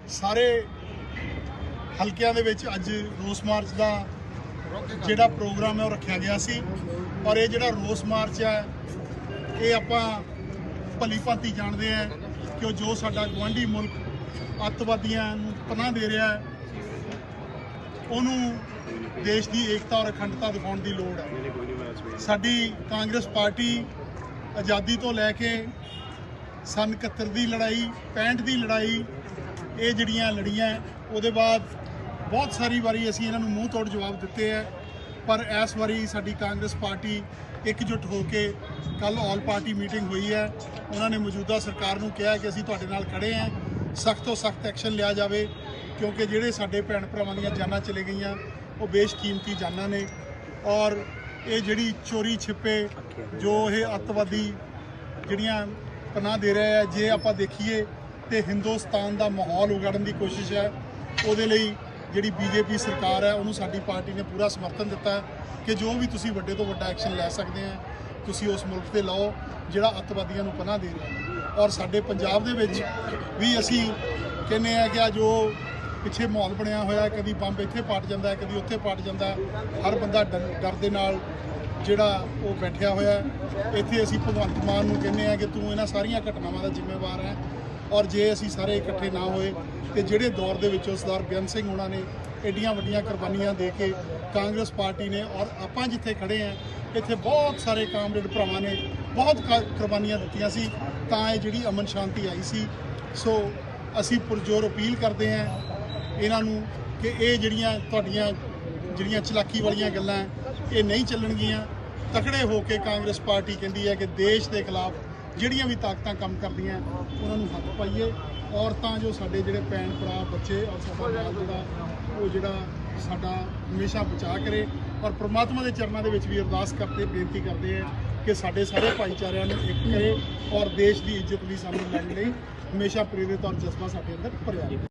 ਸਾਰੇ ਹਲਕਿਆਂ ਦੇ ਵਿੱਚ ਅੱਜ ਰੋਸ ਮਾਰਚ ਦਾ ਜਿਹੜਾ ਪ੍ਰੋਗਰਾਮ ਹੈ ਉਹ ਰੱਖਿਆ ਗਿਆ ਸੀ। ਔਰ ਇਹ ਜਿਹੜਾ ਰੋਸ ਮਾਰਚ ਹੈ, ਇਹ ਆਪਾਂ ਭਲੀ ਭਾਂਤੀ ਜਾਣਦੇ ਆ ਕਿ ਉਹ ਜੋ ਸਾਡਾ ਗਵਾਂਢੀ ਮੁਲਕ ਅੱਤਵਾਦੀਆਂ ਨੂੰ ਪਨਾਹ ਦੇ ਰਿਹਾ ਹੈ, ਉਹਨੂੰ ਦੇਸ਼ ਦੀ ਏਕਤਾ ਔਰ ਅਖੰਡਤਾ ਦਿਖਾਉਣ ਦੀ ਲੋੜ ਹੈ। ਸਾਡੀ ਕਾਂਗਰਸ ਪਾਰਟੀ ਆਜ਼ਾਦੀ ਤੋਂ ਲੈ ਕੇ ਸੰਨ 71 ਦੀ ਲੜਾਈ 65 ਦੀ ਲੜਾਈ, ਇਹ ਜਿਹੜੀਆਂ ਲੜੀਆਂ ਉਹਦੇ ਬਾਅਦ ਬਹੁਤ ਸਾਰੀ ਵਾਰੀ ਅਸੀਂ ਇਹਨਾਂ ਨੂੰ ਮੂੰਹ ਤੋੜ ਜਵਾਬ ਦਿੱਤੇ ਹੈ। ਪਰ ਇਸ ਵਾਰੀ ਸਾਡੀ ਕਾਂਗਰਸ ਪਾਰਟੀ ਇਕਜੁੱਟ ਹੋ ਕੇ ਕੱਲ ਆਲ ਪਾਰਟੀ ਮੀਟਿੰਗ ਹੋਈ ਹੈ। ਉਹਨਾਂ ਨੇ ਮੌਜੂਦਾ ਸਰਕਾਰ ਨੂੰ ਕਿਹਾ ਕਿ ਅਸੀਂ ਤੁਹਾਡੇ ਨਾਲ ਖੜੇ ਹਾਂ। ਸਖਤ ਤੋਂ ਸਖਤ ਐਕਸ਼ਨ ਲਿਆ ਜਾਵੇ, ਕਿਉਂਕਿ ਜਿਹੜੇ ਸਾਡੇ ਭੈਣ ਭਰਾਵਾਂ ਦੀਆਂ ਜਾਨਾਂ ਚਲੇ ਗਈਆਂ, ਉਹ ਬੇਸ਼ਕੀਮਤੀ ਜਾਨਾਂ ਨੇ। ਔਰ ਇਹ ਜਿਹੜੀ ਚੋਰੀ ਛਿਪੇ, ਜੋ ਇਹ ਅੱਤਵਾਦੀ ਜਿਹੜੀਆਂ ਪਨਾਹ ਦੇ ਰਹੇ ਆ ਜੇ ਆਪਾਂ ਦੇਖੀਏ ਤੇ ਹਿੰਦੁਸਤਾਨ ਦਾ ਮਾਹੌਲ ਉਗਾੜਨ ਦੀ ਕੋਸ਼ਿਸ਼ ਹੈ, ਉਹਦੇ ਲਈ ਜਿਹੜੀ ਬੀਜੇਪੀ ਸਰਕਾਰ ਹੈ, ਉਹਨੂੰ ਸਾਡੀ ਪਾਰਟੀ ਨੇ ਪੂਰਾ ਸਮਰਥਨ ਦਿੱਤਾ ਕਿ ਜੋ ਵੀ ਤੁਸੀਂ ਵੱਡੇ ਤੋਂ ਵੱਡਾ ਐਕਸ਼ਨ ਲੈ ਸਕਦੇ ਆ ਤੁਸੀਂ ਉਸ ਮੁਲਕ ਤੇ ਲਾਓ, ਜਿਹੜਾ ਅੱਤਵਾਦੀਆਂ ਨੂੰ ਪਨਾਹ ਦੇ ਰਿਹਾ ਔਰ ਸਾਡੇ ਪੰਜਾਬ ਦੇ ਵਿੱਚ ਵੀ ਅਸੀਂ ਕਹਿੰਦੇ ਆ ਕਿ ਆ ਜੋ ਪਿੱਛੇ ਮਾਹੌਲ ਬਣਿਆ ਹੋਇਆ ਕਦੀ ਬੰਬ ਇੱਥੇ ਪਟ ਜਾਂਦਾ ਕਦੀ ਉੱਥੇ ਪਟ ਜਾਂਦਾ ਹਰ ਬੰਦਾ ਡਰ ਡਰ ਦੇ ਨਾਲ ਜਿਹੜਾ ਉਹ ਬੈਠਿਆ ਹੋਇਆ ਇੱਥੇ ਅਸੀਂ ਭਗਵੰਤ ਮਾਨ ਨੂੰ ਕਹਿੰਦੇ ਆ ਕਿ ਤੂੰ ਇਹਨਾਂ ਸਾਰੀਆਂ ਘਟਨਾਵਾਂ ਦਾ ਜ਼ਿੰਮੇਵਾਰ ਹੈ ਔਰ ਜੇ ਅਸੀਂ ਸਾਰੇ ਇਕੱਠੇ ਨਾ ਹੋਏ ਤੇ ਜਿਹੜੇ ਦੌਰ ਦੇ ਵਿੱਚੋਂ ਸਰਦਾਰ ਬੇਅੰਤ ਸਿੰਘ ਉਹਨਾਂ ਨੇ ਐਡੀਆਂ ਵੱਡੀਆਂ ਕੁਰਬਾਨੀਆਂ ਦੇ ਕੇ ਕਾਂਗਰਸ ਪਾਰਟੀ ਨੇ ਔਰ ਆਪਾਂ ਜਿੱਥੇ ਖੜੇ ਆ, ਇੱਥੇ ਬਹੁਤ ਸਾਰੇ ਕਾਮਰੇਡ ਭਰਾਵਾਂ ਨੇ ਬਹੁਤ ਕ- ਕੁਰਬਾਨੀਆਂ ਦਿੱਤੀਆਂ ਸੀ, ਤਾਂ ਇਹ ਜਿਹੜੀ ਅਮਨ ਸ਼ਾਂਤੀ ਆਈ ਸੀ। ਸੋ ਅਸੀਂ ਪੁਰਜੋਰ ਅਪੀਲ ਕਰਦੇ ਹਾਂ ਇਹਨਾਂ ਨੂੰ ਕਿ ਇਹ ਜਿਹੜੀਆਂ ਤੁਹਾਡੀਆਂ, ਜਿਹੜੀਆਂ ਚਲਾਕੀ ਵਾਲੀਆਂ ਗੱਲਾਂ, ਇਹ ਨਹੀਂ ਚੱਲਣਗੀਆਂ। ਤਕੜੇ ਹੋ ਕੇ ਕਾਂਗਰਸ ਪਾਰਟੀ ਕਹਿੰਦੀ ਹੈ ਕਿ ਦੇਸ਼ ਦੇ ਖਿਲਾਫ ਜਿਹੜੀਆਂ ਵੀ ਤਾਕਤਾਂ ਕੰਮ ਕਰਦੀਆਂ, ਉਹਨਾਂ ਨੂੰ ਹੱਥ ਪਾਈਏ। ਔਰਤਾਂ ਜੋ ਸਾਡੇ ਜਿਹੜੇ ਭੈਣ ਭਰਾ, ਬੱਚੇ, ਔਰ ਸਾਡਾ ਨਾਲ ਜਿਹੜਾ ਉਹ ਜਿਹੜਾ ਸਾਡਾ ਹਮੇਸ਼ਾ ਬਚਾ ਕਰੇ। ਔਰ ਪ੍ਰਮਾਤਮਾ ਦੇ ਚਰਨਾਂ ਦੇ ਵਿੱਚ ਵੀ ਅਰਦਾਸ ਕਰਦੇ, ਬੇਨਤੀ ਕਰਦੇ ਆ ਕਿ ਸਾਡੇ ਸਾਰੇ ਭਾਈਚਾਰਿਆਂ ਨੂੰ ਇੱਕ ਕਰੇ ਔਰ ਦੇਸ਼ ਦੀ ਇੱਜ਼ਤ ਵੀ ਸਾਨੂੰ ਲੈਣ ਲਈ ਹਮੇਸ਼ਾ ਪ੍ਰੇਰਿਤ ਔਰ ਜਜ਼ਬਾ ਸਾਡੇ ਅੰਦਰ ਭਰਿਆ ਰਹੇ।